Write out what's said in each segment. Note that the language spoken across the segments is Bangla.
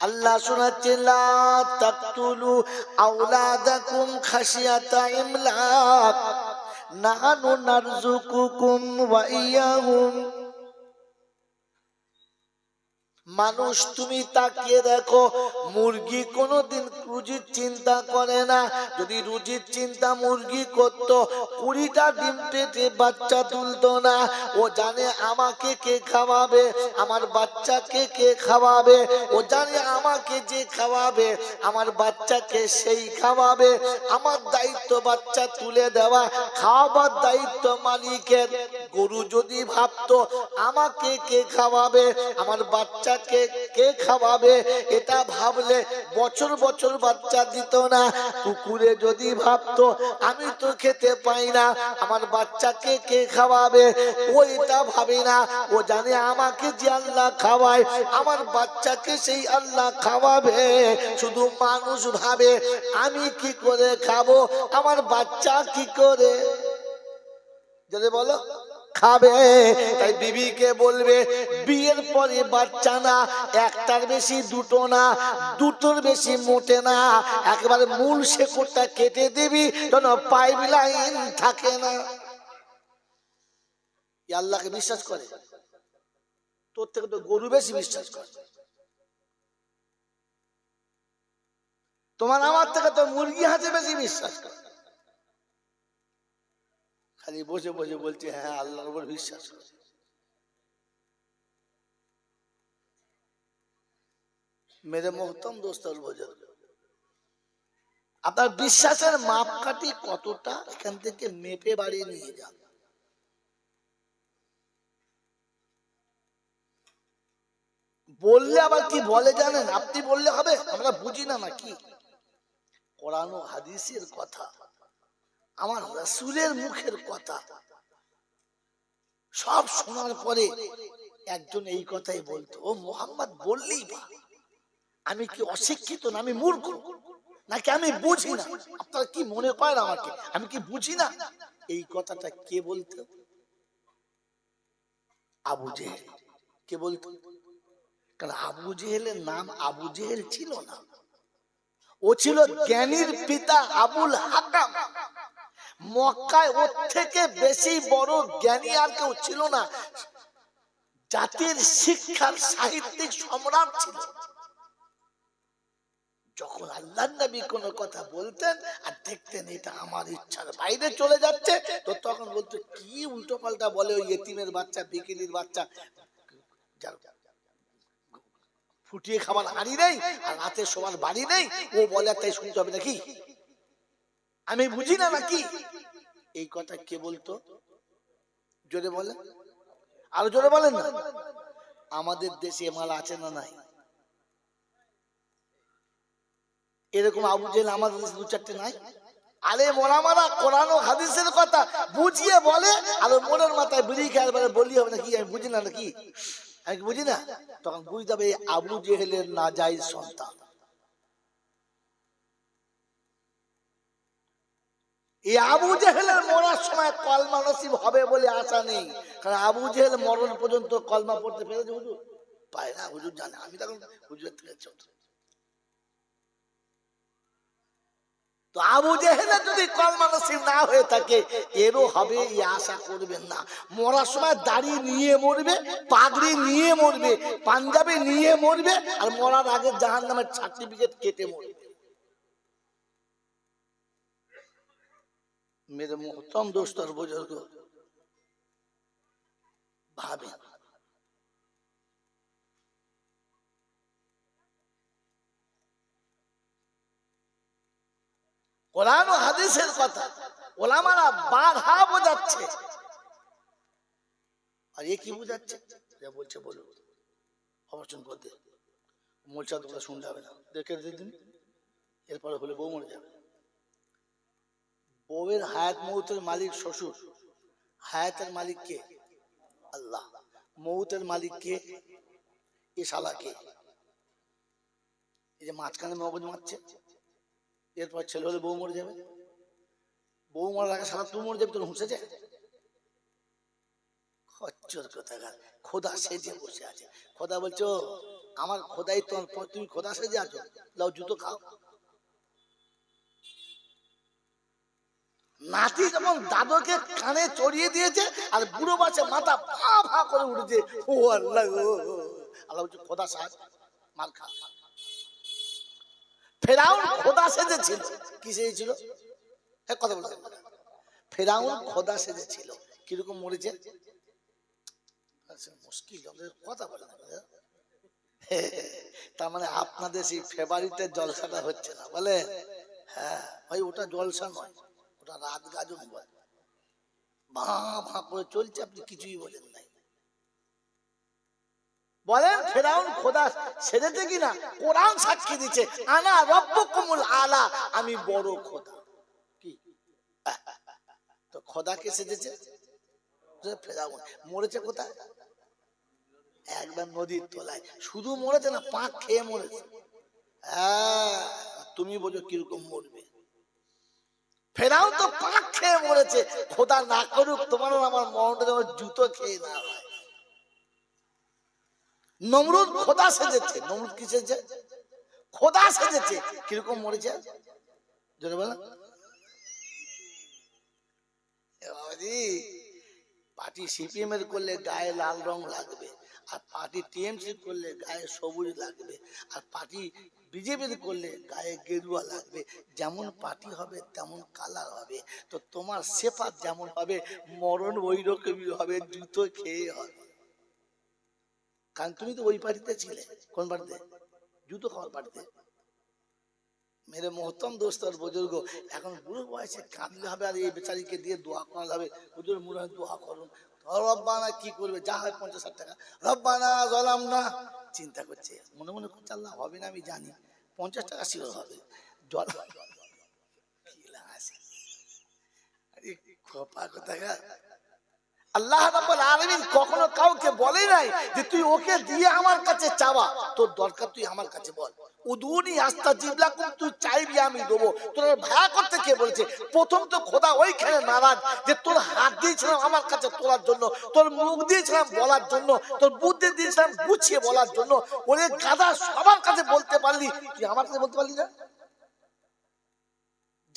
আল্লাহ শোনাচ্ছে তাকতুলু আওলাদাকুম খাশিয়াতা ইমলাক। নাহানু নারজুকুকুম ওয়া ইয়াহুম মানুষ, তুমি তাকিয়ে দেখো, মুরগি কোনোদিন রুজির চিন্তা করে না। যদি রুজির চিন্তা মুরগি করত, কুড়িটা ডিম পেটে বাচ্চা তুলতো না। ও জানে আমাকে কে খাওয়াবে, আমার বাচ্চাকে কে খাওয়াবে। ও জানে আমাকে যে খাওয়াবে, আমার বাচ্চাকে সেই খাওয়াবে। আমার দায়িত্ব বাচ্চা তুলে দেওয়া, খাওয়াবার দায়িত্ব মালিকের। গরু যদি ভাবতো, আমাকে কে খাওয়াবে? আমার বাচ্চাকে কে খাওয়াবে? এটা ভাবলে বছর বছর বাচ্চা দিত না। কুকুরে যদি ভাবতো, আমি তো খেতে পাই না, আমার বাচ্চাকে কে খাওয়াবে? ও এটা ভাবে না। ও জানে, আমাকে যে আল্লাহ খাওয়ায়, আমার বাচ্চাকে সেই আল্লাহ খাওয়াবে। শুধু মানুষ ভাবে, আমি কি করে খাব? আমার বাচ্চা কি করে? যদি বলো। খাবে। তাই বিবিকে বলবে, বিয়ের পরে বাচ্চা না, একটার বেশি দুটো না, দুটোর বেশি মোটে না। একেবারে মূল শেকড়টা কেটে দিবি, যেন পাইপ লাইন থাকে না। আল্লাহকে বিশ্বাস করে। তোর থেকে তো গরু বেশি বিশ্বাস করে। তোমার আমার থেকে তো মুরগি হাতে বেশি বিশ্বাস করে। খালি বসে বসে বলছে হ্যাঁ আল্লাহর উপর বিশ্বাস মেরে মোহতম দোস্তর বোঝার আপনার বিশ্বাসের মাপকাঠি কতটা? এখান থেকে মেপে বাড়িয়ে নিয়ে যান। বললে আবার কি বলে জানেন? আপনি বললে হবে? আমরা বুঝি না নাকি কোরআন হাদিসের কথা। আমার রাসূলের মুখের কথা। সব শোনার পরে একজন এই কথাই বলতো, ও মোহাম্মদ, বললেই বা। আমি কি অশিক্ষিত না? আমি মূর্খ। নাকি আমি বুঝি না? আপনারা কি মনে করেন আমাকে? আমি কি বুঝি না? এই কথাটা কে বলতো? আবু জেহেল। কে বলতো? কারণ আবু জেহেলের নাম আবু জেহেল ছিল না। ও ছিল জ্ঞানীর পিতা আবুল হাকাম। মক্কায় ওর থেকে বেশি বড় জ্ঞানী আর কেউ ছিল না। জাতির শিক্ষার সাহিত্যিক সম্রাট ছিল। যখন আল্লাহ নবী কোন কথা বলতেন আর দেখতেন এটা আমার ইচ্ছার বাইরে চলে যাচ্ছে, তো তখন বলতো, কি উল্টো পাল্টা বলে ওই এতিমের বাচ্চা বিকিলির বাচ্চা? ফুটিয়ে খাবার হাড়ি নেই আর রাতে সবার বাড়ি নেই। ও বলে তাই শুনতে হবে নাকি? আমি বুঝি না নাকি? এই কথা কে বলতো? জোরে বলে। আরও জোরে বলেন না? আমাদের দেশে মাল আছে না নাই? এরকম আবু জেল আমাদের দেশে দু চারটে নাই? আরে মোরামারা কোরআন হাদিসের কথা বুঝিয়ে বলে আর মনের মাথায় বিড়ি খেয়াল বলে বলি হবে নাকি? আমি বুঝি না নাকি? আমি কি বুঝি না? তখন বুঝতে হবে আবু জেহেলের না যাই সন্তান। এই আবু জেহেলের মরার সময় কলমা নসিব হবে বলে আশা নেই। কারণ আবু জেহেল মরণ পর্যন্ত কলমা পড়তে পেরেছে হুজুর? পায় না, হুজুর জানে। আমি তখন হুজুরের থেকে তো আবু জেহেলের যদি কলমা নসিব না হয়ে থাকে, এরও হবে এই আশা করবেন না। মরার সময় দাড়ি নিয়ে মরবে, পাগড়ি নিয়ে মরবে, পাঞ্জাবি নিয়ে মরবে, আর মরার আগে জাহান নামের সার্টিফিকেট কেটে মরবে। मेरे मोहतम दोस्त और बुजुर्ग भाभी কোরআন ও হাদিসের কথা ওলামারা বাধা বোঝাচ্ছে আর এ কি বোঝাচ্ছে যা বলছে বলো অবচন করতে মোলচা তোমরা শুনতে হবে না দেখে দিন এরপরে হলে বউ মরে যাবে বউয়ের হায়াত মৌতের মালিক শ্বশুর। হায়াতের মালিক কে? আল্লাহ। মৌতের মালিক কে? এ শালা কে? এই যে মাঝখানে মগজ মারছে। এরপর ছেলে হলে বউ মরে যাবে। বউ মরার আগে সারা তুই মরে যাবে, তোর হুঁসে যায় খচ্চর খোদা সেজে বসে আছে। খোদা বলছো আমার খোদাই তোমার তুমি খোদা সেজে আছো। লাও জুতো খাও। নাতি যেমন দাদুকে কানে চড়িয়ে দিয়েছে আর বুড়ো বাচ্চা মাথা ফা ফা করে উঠেছে। ও আল্লাহ আল্লাহ বলছে খোদা সাজ মার খা। ফেরাউন খোদা সেজেছিল। কি সেজেছিল? হ্যাঁ কথা বলতে ফেরাউন খোদা সেজেছিল। কীরকম মরেছে? আচ্ছা, মুশকিল কথা বলে তার মানে আপনাদের সেই ফেব্রুয়ারিতে জলসাটা হচ্ছে না বলে? হ্যাঁ ভাই ওটা জলসা নয়। ওটা রাত গাজন বলে। ভাঁ ভাঁ করে চলছে, আপনি কিছুই বলেন নাই। বলেন, ফেরাউন খোদা সেরেছে কিনা? কোরআন সাক্ষী দিচ্ছে আনা রব্বকুমুল আলা, আমি বড় খোদা। কি? তো খোদাকে সেজেছে? ফেরাউন, মরেছে কোথায়? একবার নদীর তলায়। শুধু মরেছে না, পাক খেয়ে মরেছে। হ্যাঁ তুমি বোঝো কীরকম মরবে। ফেরাও তো পাক খেয়ে মরেছে। খোদা না করুক, তোমার আমার মরণটা যেন জুতো খেয়ে না নমরুদ খোদা সেজেছে। নমরুদ কি খোদা সেজেছে। কীরকম মরেছে? জোরে পার্টি সিপিএম এর করলে গায়ে লাল রং লাগবে, আর পার্টি টিএমসি করলে গায়ে সবুজ লাগবে, আর পার্টি বিজেপির করলে গায়ে গেরুয়া লাগবে, যেমন পার্টি হবে তেমন কালার হবে। তো তোমার সেফাত যেমন হবে, মরণ ওই রকমই হবে, জুতো খেয়ে হবে। কারণ তুমি তো ওই পার্টিতে ছিলে, কোন পার্টিতে? জুতো খাওয়ার পার্টিতে। মেরে দোস্ত আর বুজুর্গ, এখন বুড়ো বয়সে কাঁদলে হবে আর এই বেচারিকে দিয়ে দোয়া করালে হবে। হুজুর মুড়ে দোয়া করুন। রব্বানা কি করবে? যা হয় পঞ্চাশ টাকা। রব্বানা জলাম না চিন্তা করছে। মনে মনে করছে আল্লাহ হবে না আমি জানি। পঞ্চাশ টাকা শিওর হবে। জল আরে খোপা কোথাকার। আল্লাহ রাব্বুল আলামিন কখনো কাউকে বলে নাই যে তুই ওকে দিয়ে আমার কাছে চাওয়া। তোর দরকার তুই আমার কাছে বল। উদুনি আস্তাজিব লাকুম, তুই চাইবি আমি দেবো। তোর ভায়া করতে কে বলেছে? প্রথম তো খোদা ওইখানে নারাজ যে তোর হাত দিয়েছিলাম আমার কাছে তোলার জন্য, তোর মুখ দিয়েছিলাম বলার জন্য, তোর বুদ্ধি দিয়েছিলাম গুছিয়ে বলার জন্য। ওরে গাদা সবার কাছে বলতে পারলি, তুই আমার কাছে বলতে পারলি না?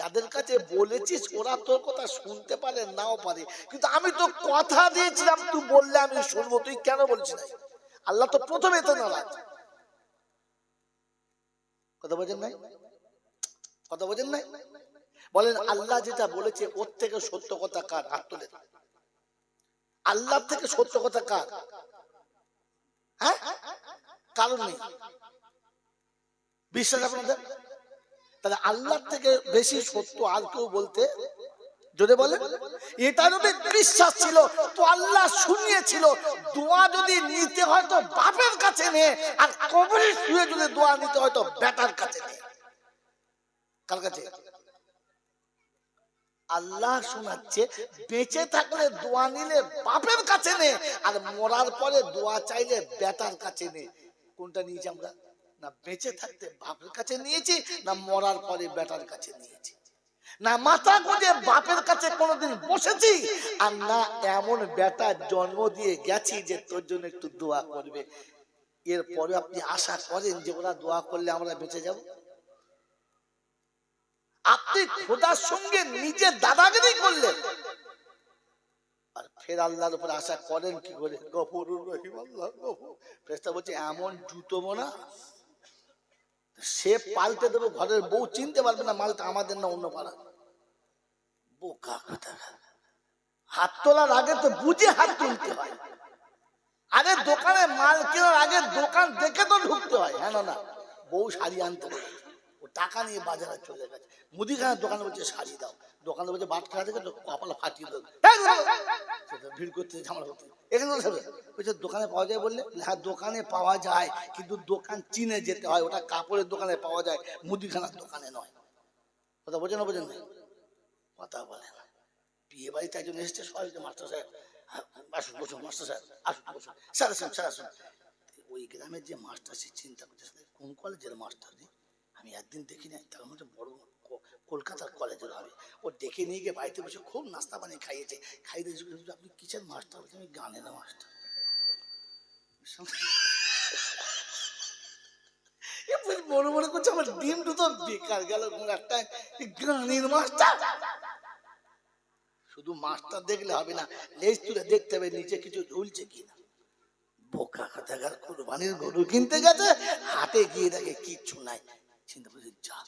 যাদের কাছে বলেছিস ওরা তোর কথা শুনতে পারে নাও পারে। কিন্তু আমি তো কথা দিয়েছিলাম তুই বললে আমি শুনব তুই কেন বলছিস না আল্লাহ তো প্রথমে তো নারাজ। কথা বোঝেন নাই? কথা বোঝেন নাই? বলেন আল্লাহ যেটা বলেছে ওর থেকে সত্য কথা কার? হাত তোলে আল্লাহ থেকে সত্য কথা কার? হ্যাঁ? কারণ নেই। বিশ্বাস আপনাদের? তাহলে আল্লাহ থেকে বেশি সত্য আর কেউ বলতে যদি বলে এটা যদি বিশ্বাস ছিল তো আল্লাহ শুনিয়েছিল। দোয়া যদি নিতে হয় তো বাপের কাছে নে আর কবরে শুয়ে যদি দোয়া নিতে হয় তো বেটার কাছে নে। কার কাছে? আল্লাহ শোনাচ্ছে বেঁচে থাকলে দোয়া নিলে বাপের কাছে নে আর মরার পরে দোয়া চাইলে বেটার কাছে নে। কোনটা নিয়েছি আমরা? না বেঁচে থাকতে বাপের কাছে নিয়েছি, না মরার পরে বেটার কাছে নিয়েছি। না মাথা গুঁজে বাপের কাছে কোনোদিন বসেছি, আর না এমন বেটার জন্ম দিয়ে গেছি যে তোর জন্য একটু দোয়া করবে। এরপরে আপনি আশা করেন যে ওরা দোয়া করলে আমরা বেঁচে যাব? আপনি খোদার সঙ্গে নিজের দাদাগিরি করলেন আর ফের আল্লাহর উপর আশা করেন কি করে? গফুরুর রহিম আল্লাহ গফুর। ফেরেশতা বলছে, এমন জুতো না সে পাল্টে দেবো, ঘরের বউ চিনতে পারবে না মালটা আমাদের না অন্য পাড়া বোকা কথা। হাত তোলার আগে তো বুঝে হাত তুলতে হয়। আগে দোকানে মাল কেনার আগে দোকান দেখে তো ঢুকতে হয় হ্যাঁ না বউ শাড়ি আনতে বলেছে। ও টাকা নিয়ে বাজারে চলে গেছে। মুদিখানার দোকানে বলছে শাড়ি দাও। দোকানে বলছে বাট খাওয়া থেকে তো কপাল ফাটিয়ে দেবো। সেটা ভিড় করতে ঝামেলা করতে এখানে বলছে দোকানে পাওয়া যায় বললে? হ্যাঁ দোকানে পাওয়া যায় কিন্তু দোকান চিনে যেতে হয় ওটা কাপড়ের দোকানে পাওয়া যায় মুদিখানার দোকানে নয়। কথা বোঝেন না বোঝেন না? কথা বলে না। বিয়ে বাড়িতে একজন এসেছে সবাই মাস্টার সাহেব হ্যাঁ, আসুন বসুন মাস্টার সাহেব আসুন বসুন স্যার আসুন স্যার আসুন। ওই গ্রামের যে মাস্টার সে চিন্তা করছে কোন কলেজের মাস্টার আমি একদিন দেখি নাই, তার মধ্যে বড় কলকাতার কলেজের হবে। ও ডেকে নিয়ে গিয়ে বাড়িতে বসে খুব নাস্তা বানিয়ে খাইয়েছে। খাইয়ে দিয়ে আপনি কিসের মাস্টার আমি গানের মাস্টার মনে মনে করছে, আমার ডিম দুটো বেকার গেল একটা গ্রানির মাছটা শুধু মাছটা দেখলে হবে না, লেজ তুলে দেখতে হবে নিচে কিছু ঝুলছে কিনা। বোকা কথাকার কোরবানির গরু কিনতে গেছে, হাটে গিয়ে দেখে কিচ্ছু নাই। চিন্তা করছে যা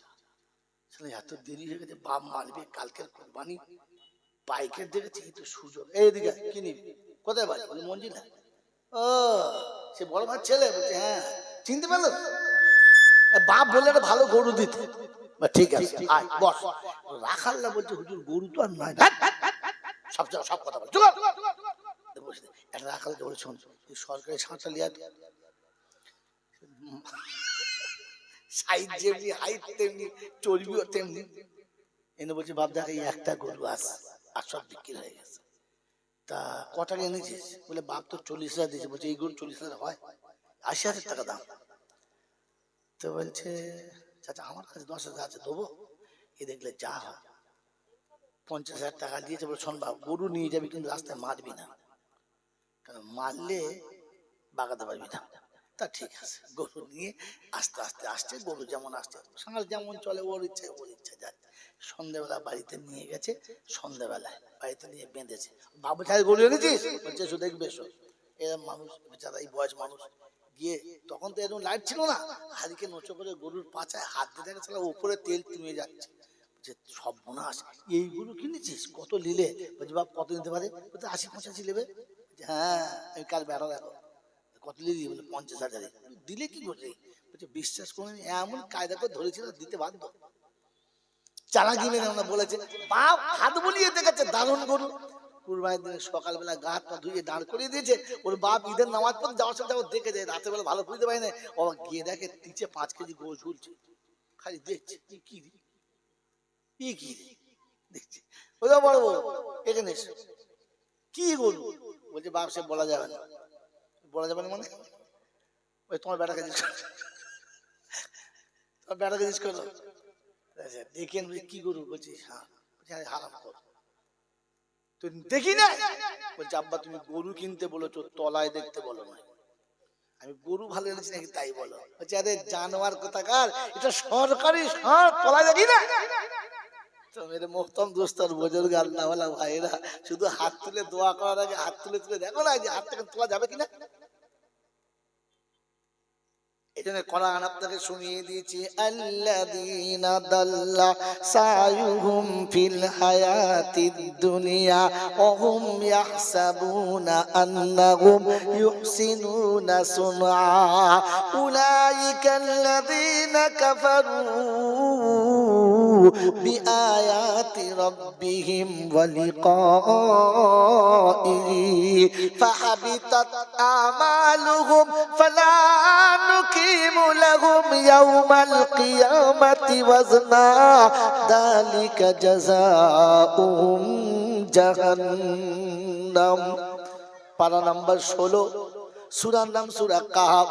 শালা এত দেরি হয়ে গেছে বাপ মারবে কালকের কোরবানি। বাইকের দেখেছি তো সুযোগ। এইদিকে কি নিবি? কোথায় বাড়ি? বলে মঞ্জিলা ও সে বড় ভাই ছেলে? বলছে হ্যাঁ। চিনতে পারল? বাপ বললে একটা ভালো গরু দিতে। ঠিক আছে আয় বস। রাখাল না বলছে হুজুর গরু তো আর ধ্যাৎ, ধ্যাৎ, ধ্যাৎ, ধ্যাৎ, সব সব কথা বলে একটা রাখালকে বলে শোন সরকারি সাঁটা লিয়া সাইজ যেমনি হাইট তেমনি, চর্বিও তেমনি। এনে বলছে, বাপ দেখ এই একটা গরু আস, আর সব বিক্রি হয়ে গেছে। তা ক টাকা এনেছিস? বলে, বাপ তো চল্লিশ হাজার দিয়েছে। বলছে, এই গরু চল্লিশ হাজার হয়, আশি হাজার টাকা দাম। তো বলছে, চাচা, আমার কাছে দশ হাজার আছে, দেবো। এ দেখলে, যা হয়, পঞ্চাশ হাজার টাকা দিয়েছে। বলে, শোন বাপ, গরু নিয়ে যাবি, কিন্তু রাস্তায় মারবি না। কারণ মারলে বাগাতে পারবি না। তা ঠিক আছে। গরু নিয়ে আস্তে আস্তে আসছে গরু যেমন আসছে সাঁড় যেমন চলে ওর ইচ্ছে ওর ইচ্ছে যাচ্ছে সন্ধ্যেবেলা বাড়িতে নিয়ে গেছে সন্ধ্যেবেলায় বাড়িতে নিয়ে বেঁধেছে। বাবু ছাড়া গরু এনেছিস? বলছে শুধু দেখবে এরকম মানুষ বেচারা এই বয়স মানুষ। গিয়ে তখন তো এরকম লাইট ছিল না। হারিকে নোচো করে গরুর পাচায় হাত দিয়ে দেখে তাহলে উপরে তেল তুমিয়ে যাচ্ছে। যে সব বোনাস। এই গরু কিনেছিস? কত নিলে? বলছি বাপ কত নিতে পারে? আশি পঁচাশি বলছে, হ্যাঁ আমি কাল বেড়া দেখো। কত বলে পঞ্চাশ হাজারে। দিলে কি করবে বলছে, বিশ্বাস করে এমন কায়দা করে ধরেছিল দিতে বাধ্য। আমরা বলেছে হাত বলিয়ে দেখেছে দারুণ গরু। কুরবানির দিনে সকালবেলা গা হাত পা ধুয়ে দাঁড় করিয়ে দিয়েছে, ওর বাপ ঈদের নামাজ যাওয়ার দেখে যায় রাতের বেলা ভালো পারি না। ও গিয়ে দেখে পাঁচ কেজি গরু ঝুলছে। খালি দেখছে কি কি? কি কি দেখছে। বড় বড়, এখানে কি গরু? বলছে, বাপ, সে বলা যাবে না। বলা যাবে না মানে? ওই তোমার বেটাকে জিজ্ঞেস তোমার বেটাকে জিজ্ঞেস করো। আচ্ছা, দেখেন কি গরু বলছি। হ্যাঁ হারাম কর। তো দেখি না? বলছে আব্বা তুমি গরু কিনতে বলেছ তলায় দেখতে বলো না। আমি গরু ভালো এনেছি নাকি তাই বলো। বলছে আরে জানোয়ার কোথাকার? এটা সরকারি সার তলায় দেখি না? তো মেরে মোহতম দোস্তর বুজুর্গ আল্লাহ ভাইরা শুধু হাত তুলে দোয়া করার আগে হাত তুলে তুলে দেখো না যে হাত থেকে তোলা যাবে কিনা? এই জন্য কোরআন আপনাকে শুনিয়ে দিয়েছি, আল্লাযীনা দাল্লা সায়ুহুম ফিল হায়াতিদ দুনিয়া ওয়া হুম ইয়াহসাবুনা আন্নাহুম ইউহসিনুনা সুনআ। উলাইকা আল্লাযীনা কাফারু বিআয়াতি রাব্বিহিম ওয়া লিকাইহি ফাহাবিতাত আমালুহুম ফালা نقيم لهم يوم القيامة وزنا ذلك جزاؤهم جهنم পারা নাম্বার ষোলো সুরার নাম সুরা কাহাব।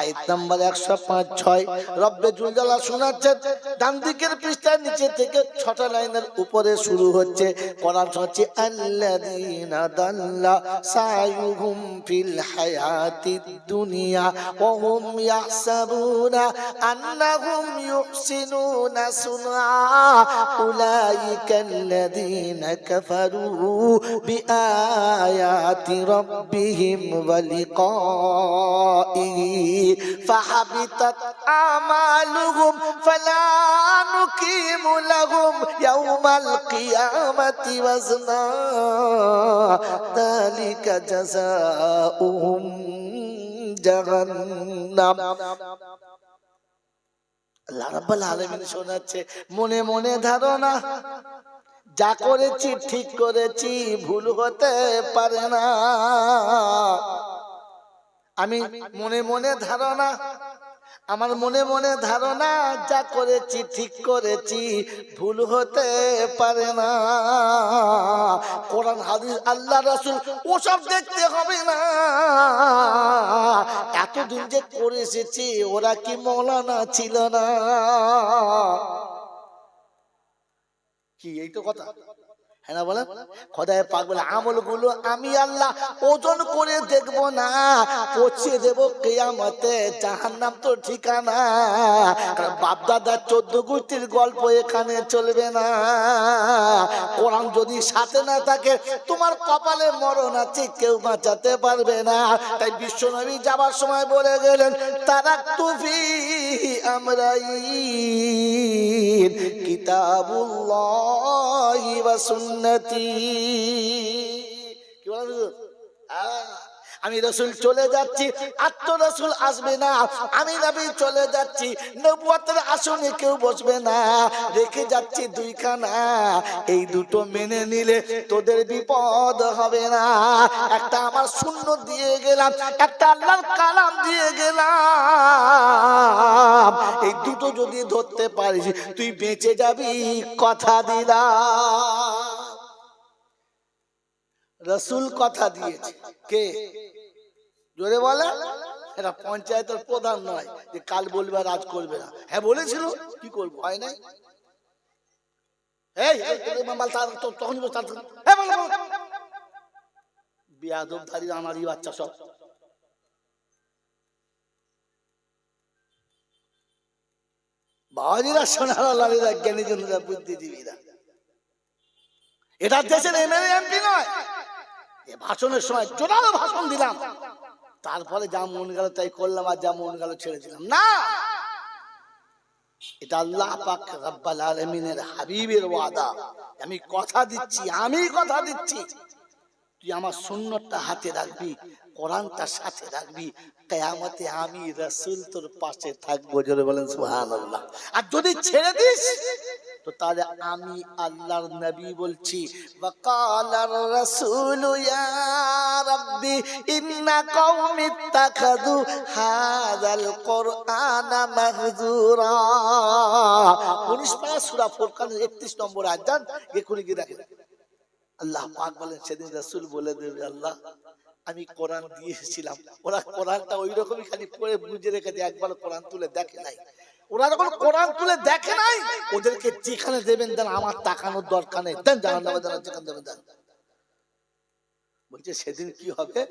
আয়াত নাম্বার একশো পাঁচ ছয়। রব্বে জুলজালা শোনাচ্ছেন ডান দিকের পৃষ্ঠার নিচে থেকে ছটা লাইনের উপরে শুরু হচ্ছে। কোরআন হচ্ছে আল্লাযীনা দাল্লা সায়ুহুম ফিল হায়াতিদ দুনিয়া ওয়া হুম ইয়াহসাবুনা আন্নাহুম ইউহসিনুনা সুনআ। উলাইকা আল্লাযীনা কাফারু বিআয়াতি রাব্বিহিম ওয়া লিকাইহি فحبطت أعمالهم فلا نقيم لهم يوم القيامة وزنا ذلك جزاؤهم جهنم আল্লাহ রাব্বুল আলামিন শোনাচ্ছে মনে মনে ধারণা যা করেছি ঠিক করেছি ভুল হতে পারে না আমি মনে মনে ধারণা আমার মনে মনে ধারণা যা করেছি ঠিক করেছি ভুল হতে পারে না। কোরআন হাদিস আল্লাহ রাসূল ওসব দেখতে হবে না। এতদিন যে করে এসেছি ওরা কি মৌলানা ছিল না? কি এই তো কথা? হ্যাঁ না বলেন? পাক বলে আমি আল্লাহ ওজন করে দেখব না পচিয়ে দেব কেয়ামতে, জাহান্নাম তো ঠিকানা। কারণ বাপ দাদার চোদ্দ গোষ্ঠীর গল্প এখানে চলবে না। কোরআন যদি সাথে না থাকে, তোমার কপালে মরণ আছে, কেউ বাঁচাতে পারবে না। তাই বিশ্বনবী যাবার সময় বলে গেলেন তারা তুফি। আমরাই কিতাবুল্লাহি ওয়া সুন্নতি কি বলেন হুজুর? আহ, আমি রসুল চলে যাচ্ছি আত্ম রসুল আসবে না। আমি নবী চলে যাচ্ছি, নবুয়াতের আসনে কেউ বসবে না। রেখে যাচ্ছি দুইখানা, এই দুটো মেনে নিলে তোদের বিপদ হবে না। একটা আমার শূন্য দিয়ে গেলাম, একটা আল্লাহর কালাম দিয়ে গেলাম। এই দুটো যদি ধরতে পারিস, তুই বেঁচে যাবি, কথা দিলাম। রসুল কথা দিয়েছে। কে? জোরে বলে? এটা পঞ্চায়েতের প্রধান নয় যে কাল বলবে আজ করবে না। হ্যাঁ বলেছিল। কি করব, হয় নাই? বুদ্ধিজীবীরা। এটা দেশের এমএলএ, এমপি নয়। এ ভাষণের সময় জোরালো ভাষণ দিলাম। তারপরে যা মন গেল তাই করলাম আর যা মন গেল ছেড়ে দিলাম। না! এটা আল্লাহ পাক রব্বাল আলামিনের হাবিবের ওয়াদা। আমি কথা দিচ্ছি, আমি কথা দিচ্ছি। তুই আমার সুন্নতটা হাতে রাখবি কোরআনটা সাথে রাখবি। কেয়ামতে আমি রাসূল তোর পাশে থাকব, জোরে বলেন সুবহানাল্লাহ। আর যদি ছেড়ে দিস, তো তাহলে আমি আল্লাহর নবী বলছি ওয়াকালার রাসূলু ইয়া রাব্বি, ইন্না কওমি ইত্তাখাযু হাযাল কুরআনা মাহজুরা 19 পারা সূরা ফুরকানের 31 নম্বর আয়াত দেখেন। আল্লাহ পাক বলেন, সেদিন রাসূল বলে দেবে, আল্লাহ, আমি কোরআন দিয়ে এসেছিলাম ওরা কোরআনটা ওই রকমই খালি পড়ে বুঝে রেখে রেখেছে, একবার কোরআন তুলে দেখে নাই। ওরা যখন কোরআন তুলে দেখে নাই, ওদেরকে যেখানে দেবেন দেন, আমার তাকানোর দরকার নেই। দেন জানান যেখানে দেবেন দেন। বলছে সেদিন কি হবে?